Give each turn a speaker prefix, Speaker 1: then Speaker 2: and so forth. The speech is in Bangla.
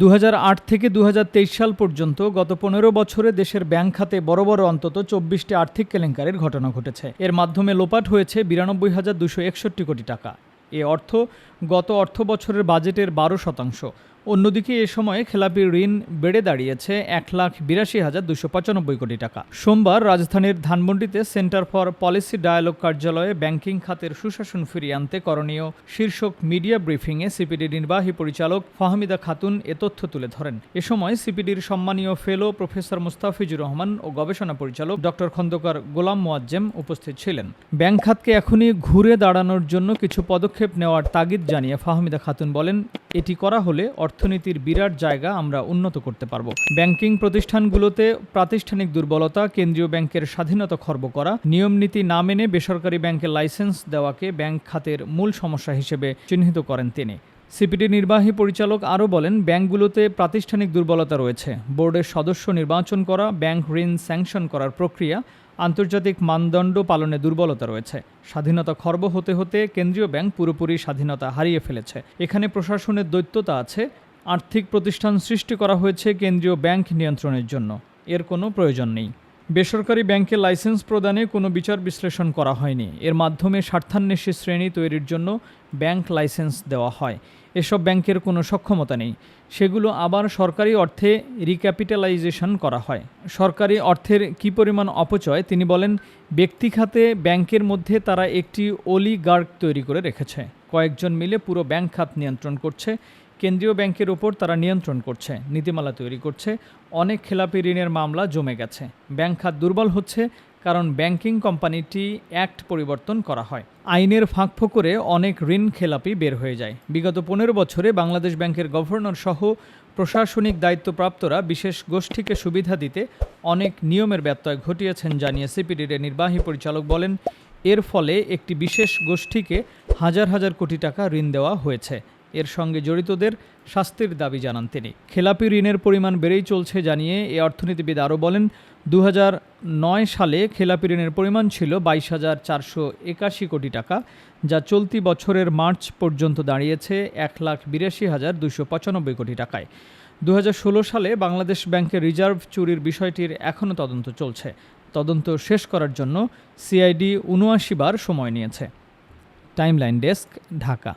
Speaker 1: দু হাজার আট থেকে দুহাজার তেইশ সাল পর্যন্ত গত পনেরো বছরে দেশের ব্যাংক খাতে বড় বড় অন্তত চব্বিশটি আর্থিক কেলেঙ্কারির ঘটনা ঘটেছে। এর মাধ্যমে লোপাট হয়েছে বিরানব্বই হাজার দুশো একষট্টি কোটি টাকা। এ অর্থ গত অর্থ বছরের বাজেটের বারো শতাংশ। অন্যদিকে এ সময়ে খেলাপি ঋণ বেড়ে দাঁড়িয়েছে এক লাখ বিরাশি হাজার দুশো পঁচানব্বই কোটি টাকা। সোমবার রাজধানীর ধানমন্ডিতে সেন্টার ফর পলিসি ডায়ালগ কার্যালয়ে ব্যাংকিং খাতের সুশাসন ফিরিয়ে আনতে করণীয় শীর্ষক মিডিয়া ব্রিফিংয়ে সিপিডি নির্বাহী পরিচালক ফাহমিদা খাতুন এ তথ্য তুলে ধরেন। এ সময় সিপিডির সম্মানীয় ফেলো প্রফেসর মুস্তাফিজুর রহমান ও গবেষণা পরিচালক ডক্টর খন্দকার গোলাম মোয়াজ্জেম উপস্থিত ছিলেন। ব্যাংক খাতকে এখনই ঘুরে দাঁড়ানোর জন্য কিছু পদক্ষেপ নেওয়ার তাগিদ জানিয়ে ফাহমিদা খাতুন বলেন, এটি করা হলে অর্থনীতির বিরাট জায়গা আমরা উন্নত করতে পারব। ব্যাংকিং প্রতিষ্ঠানগুলোতে প্রাতিষ্ঠানিক দুর্বলতা, কেন্দ্রীয় ব্যাংকের স্বাধীনতা খর্ব করা নিয়মনীতি না মেনে বেসরকারি ব্যাংকের লাইসেন্স দেওয়াকে ব্যাংক খাতের মূল সমস্যা হিসেবে চিহ্নিত করেন তিনি। সিপিডি নির্বাহী পরিচালক আরও বলেন, ব্যাংকগুলোতে প্রাতিষ্ঠানিক দুর্বলতা রয়েছে। বোর্ডের সদস্য নির্বাচন করা, ব্যাংক ঋণ স্যাংশন করার প্রক্রিয়া, আন্তর্জাতিক মানদণ্ড পালনে দুর্বলতা রয়েছে। স্বাধীনতা খর্ব হতে হতে কেন্দ্রীয় ব্যাংক পুরোপুরি স্বাধীনতা হারিয়ে ফেলেছে। এখানে প্রশাসনের দৈত্যতা আছে আর্থিক প্রতিষ্ঠান সৃষ্টি করা হয়েছে কেন্দ্রীয় ব্যাংক নিয়ন্ত্রণের জন্য। এর কোনো প্রয়োজন নেই। বেসরকারি ব্যাংকে লাইসেন্স প্রদানে কোনো বিচার বিশ্লেষণ করা হয়নি। এর মাধ্যমে স্বার্থান্বেষী শ্রেণি তৈরির জন্য ব্যাংক লাইসেন্স দেওয়া হয়। এসব ব্যাংকের কোনো সক্ষমতা নেই। সেগুলো আবার সরকারি অর্থে রিক্যাপিটালাইজেশন করা হয়। সরকারি অর্থের কী পরিমাণ অপচয়, তিনি বলেন, ব্যক্তি খাতে ব্যাংকের মধ্যে তারা একটি অলিগার্ক তৈরি করে রেখেছে। কয়েকজন মিলে পুরো ব্যাংক খাত নিয়ন্ত্রণ করছে। কেন্দ্রীয় ব্যাংকের ওপর তারা নিয়ন্ত্রণ করছে, নীতিমালা তৈরি করছে, অনেক খেলাপি ঋণের মামলা জমে গেছে। ব্যাংক খাত দুর্বল হচ্ছে কারণ ব্যাংকিং কোম্পানিটি অ্যাক্ট পরিবর্তন করা হয়। আইনের ফাঁক ফোকরে অনেক ঋণ খেলাপি বের হয়ে যায়। বিগত পনেরো বছরে বাংলাদেশ ব্যাংকের গভর্নর সহ প্রশাসনিক দায়িত্বপ্রাপ্তরা বিশেষ গোষ্ঠীকে সুবিধা দিতে অনেক নিয়মের ব্যত্যয় ঘটিয়েছেন জানিয়ে সিপিডির নির্বাহী পরিচালক বলেন, এর ফলে একটি বিশেষ গোষ্ঠীকে হাজার হাজার কোটি টাকা ঋণ দেওয়া হয়েছে। এর সঙ্গে জড়িতদের শাস্তির দাবি জানান তিনি। খেলাপি ঋণের পরিমাণ বেড়েই চলছে জানিয়ে এ অর্থনীতিবিদ আরও বলেন দু সালে খেলাপি ঋণের পরিমাণ ছিল বাইশ হাজার চারশো একাশি কোটি টাকা, যা চলতি বছরের মার্চ পর্যন্ত দাঁড়িয়েছে এক লাখ বিরাশি হাজার দুশো পঁচানব্বই কোটি টাকায়। দু হাজার ষোলো সালে বাংলাদেশ ব্যাংকের রিজার্ভ চুরির বিষয়টির এখনও তদন্ত চলছে। তদন্ত শেষ করার জন্য সিআইডি উনআশি বার সময় নিয়েছে। Timeline desk, Dhaka.